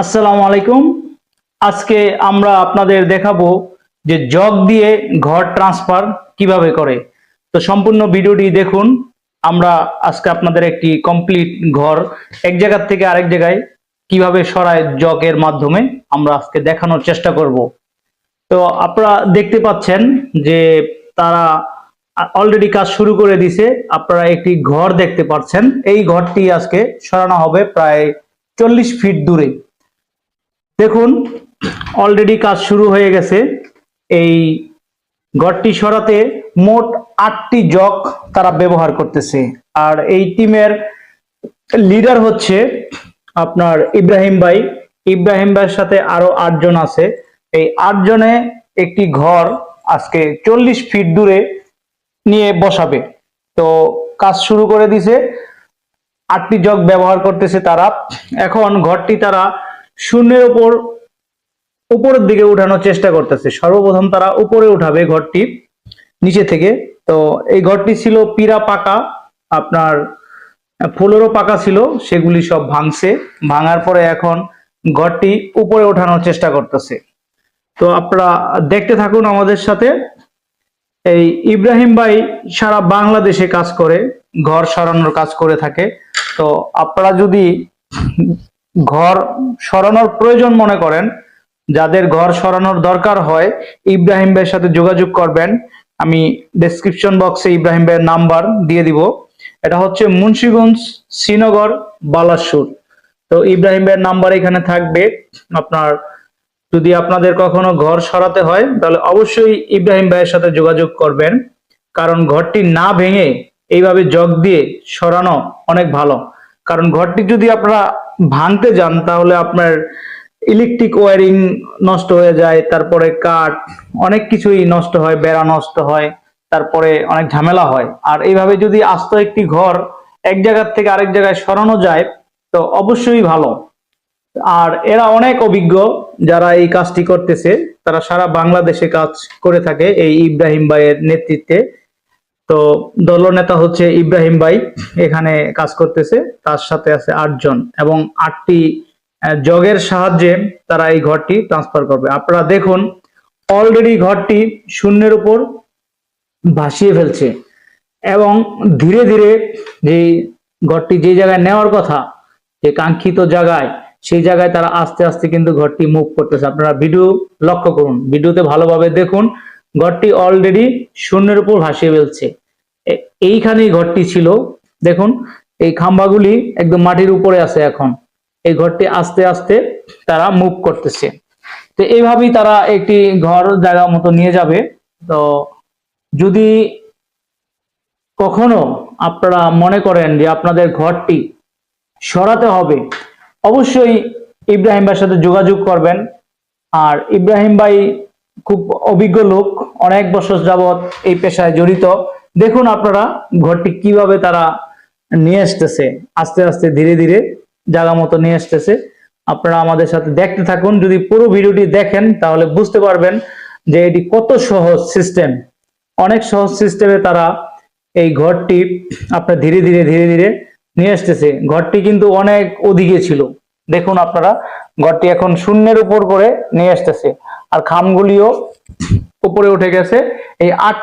আসসালামু আলাইকুম। আজকে আমরা আপনাদের দেখাবো যে জগ দিয়ে ঘর ট্রান্সফার কীভাবে করে। তো সম্পূর্ণ ভিডিওটি দেখুন। আমরা আজকে আপনাদের একটি কমপ্লিট ঘর এক জায়গা থেকে আরেক জায়গায় কীভাবে সরায় জগের মাধ্যমে আমরা আজকে দেখানোর চেষ্টা করব। তো আপনারা দেখতে পাচ্ছেন যে তারা অলরেডি কাজ শুরু করে দিছে। আপনারা একটি ঘর দেখতে পাচ্ছেন। এই ঘরটি আজকে সরানো হবে প্রায় চল্লিশ ফিট দূরে। দেখুন অলরেডি কাজ শুরু হয়ে গেছে। এই ঘরটি সরাতে মোট আটটি জক তারা ব্যবহার করতেছে। আর এই টিমের লিডার হচ্ছে আপনার ইব্রাহিম ভাই। ইব্রাহিম ভাইয়ের সাথে আরও আটজন আছে। এই আটজনে একটি ঘর আজকে চল্লিশ ফিট দূরে নিয়ে বসাবে। তো কাজ শুরু করে দিছে। আটটি জগ ব্যবহার করতেছে তারা। এখন ঘরটি তারা শূন্যের উপর, উপরের দিকে উঠানোর চেষ্টা করতেছে। সর্বপ্রথম তারা উপরে উঠাবে ঘরটি নিচে থেকে। তো এই ঘরটি ছিল পিরা পাকা, আপনার ফুলেরও পাকা ছিল, সেগুলি সব ভাঙছে। ভাঙার পরে এখন ঘরটি উপরে ওঠানোর চেষ্টা করতেছে। তো আপনারা দেখতে থাকুন আমাদের সাথে। এই ইব্রাহিম ভাই সারা বাংলাদেশে কাজ করে, ঘর সরানোর কাজ করে থাকে। তো আপনারা যদি ঘর সরানোর প্রয়োজন মনে করেন। যাদের ঘর সরানোর দরকার হয়, ইব্রাহিম ভাইয়ের সাথে যোগাযোগ করবেন। আমি ডেসক্রিপশন বক্সে ইব্রাহিম ভাইয়ের নাম্বার দিয়ে দিব। এটা হচ্ছে মুন্সিগঞ্জ শ্রীনগর বালাসুর। তো ইব্রাহিম ভাইয়ের নাম্বার এখানে থাকবে। আপনার, যদি আপনাদের কখনো ঘর সরাতে হয়, তাহলে অবশ্যই ইব্রাহিম ভাইয়ের সাথে যোগাযোগ করবেন। কারণ ঘরটি না ভেঙে এইভাবে জগ দিয়ে সরানো অনেক ভালো। কারণ ঘরটি যদি আপনারা ভাঙতে যান, তাহলে আপনার ইলেকট্রিক ওয়ারিং নষ্ট হয়ে যায়, তারপরে কাঠ, অনেক কিছুই নষ্ট হয়, বেড়া নষ্ট হয়, তারপরে অনেক ঝামেলা হয়। আর এইভাবে যদি আস্ত একটি ঘর এক জায়গার থেকে আরেক জায়গায় সরানো যায়, তো অবশ্যই ভালো। আর এরা অনেক অভিজ্ঞ যারা এই কাজটি করতেছে, তারা সারা বাংলাদেশে কাজ করে থাকে এই ইব্রাহিম ভাইয়ের নেতৃত্বে। তো দলনেতা হচ্ছে ইব্রাহিম ভাই, এখানে কাজ করতেছে। তার সাথে আছে আটজন এবং আটটি জগের সাহায্যে তারা এই ঘরটি ট্রান্সফার করবে। আপনারা দেখুন অলরেডি ঘরটি শূন্যের উপর ভাসিয়ে ফেলছে এবং ধীরে ধীরে যে ঘরটি যে জায়গায় নেওয়ার কথা, যে কাঙ্ক্ষিত জায়গায়, সেই জায়গায় তারা আস্তে আস্তে কিন্তু ঘরটি মুভ করতেছে। আপনারা ভিডিও লক্ষ্য করুন। ভিডিওতে ভালোভাবে দেখুন, ঘরটি অলরেডি শূন্যের উপর ভাসিয়ে ফেলছে। এইখানেই ঘরটি ছিল। দেখুন, এই খাম্বাগুলি একদম মাটির উপরে আছে এখন। এই ঘরটি আস্তে আস্তে তারা মুভ করতেছে। তো এইভাবেই তারা একটি ঘর জায়গা মতো নিয়ে যাবে। তো যদি কখনো আপনারা মনে করেন যে আপনাদের ঘরটি সরাতে হবে, অবশ্যই ইব্রাহিম ভাইয়ের সাথে যোগাযোগ করবেন। আর ইব্রাহিম ভাই খুব অভিজ্ঞ লোক, অনেক বছর যাবৎ এই পেশায় জড়িত। দেখুন আপনারা ঘরটি কীভাবে তারা নিয়ে আসতেছে আস্তে আস্তে ধীরে ধীরে জায়গা মতো নিয়ে আসতেছে আপনারা আমাদের সাথে দেখতে থাকুন। যদি পুরো ভিডিওটি দেখেন, তাহলে বুঝতে পারবেন যে এটি কত সহজ সিস্টেম। অনেক সহজ সিস্টেমে তারা এই ঘরটি আপনার ধীরে ধীরে ধীরে ধীরে নিয়ে আসতেছে ঘরটি কিন্তু অনেক ওদিকে ছিল। দেখুন আপনারা, ঘরটি এখন শূন্যের উপর করে নিয়ে আসতেছে আর খামগুলিও উপরে উঠে গেছে। এই আট